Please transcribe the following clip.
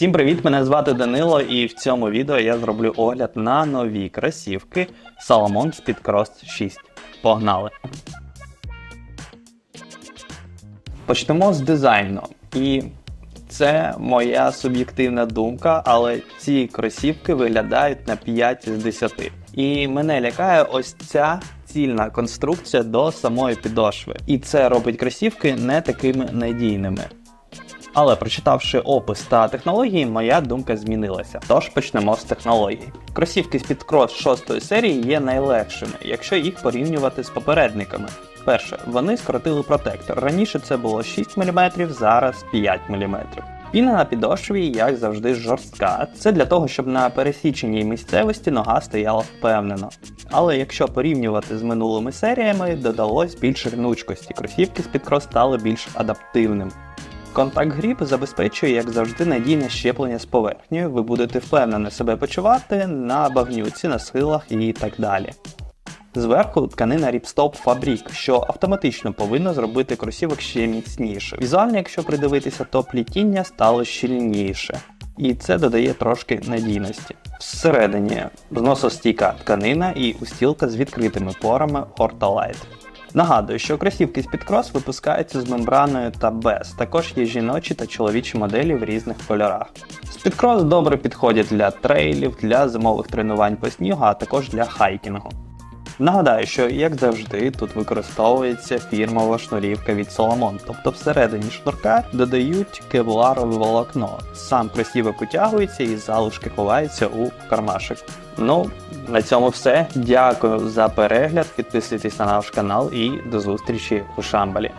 Всім привіт! Мене звати Данило, і в цьому відео я зроблю огляд на нові кросівки Salomon Speedcross 6. Погнали! Почнемо з дизайну. І це моя суб'єктивна думка, але ці кросівки виглядають на 5 з 10. І мене лякає ось ця цільна конструкція до самої підошви. І це робить кросівки не такими надійними. Але прочитавши опис та технології, моя думка змінилася. Тож почнемо з технологій. Кросівки з підкрос 6 серії є найлегшими, якщо їх порівнювати з попередниками. Перше, вони скоротили протектор. Раніше це було 6 мм, зараз 5 мм. Піна на підошві, як завжди, жорстка. Це для того, щоб на пересіченій місцевості нога стояла впевнено. Але якщо порівнювати з минулими серіями, додалось більше гнучкості. Кросівки з підкрос стали більш адаптивними. Контакт гріп забезпечує, як завжди, надійне щеплення з поверхнею. Ви будете впевнено себе почувати на багнюці, на схилах і так далі. Зверху тканина Ripstop Fabric, що автоматично повинно зробити кросівок ще міцніше. Візуально, якщо придивитися, то плітіння стало щільніше, і це додає трошки надійності. Всередині зносостійка тканина і устілка з відкритими порами Ortolite. Нагадую, що кросівки з підкрос випускаються з мембраною та без. Також є жіночі та чоловічі моделі в різних кольорах. Спідкрос добре підходять для трейлів, для зимових тренувань по снігу, а також для хайкінгу. Нагадаю, що, як завжди, тут використовується фірмова шнурівка від Solomon, тобто всередині шнурка додають кевларове волокно. Сам кросівок утягується і залишки ховаються у кармашек. Ну, на цьому все. Дякую за перегляд. Підписуйтесь на наш канал і до зустрічі у Шамбалі.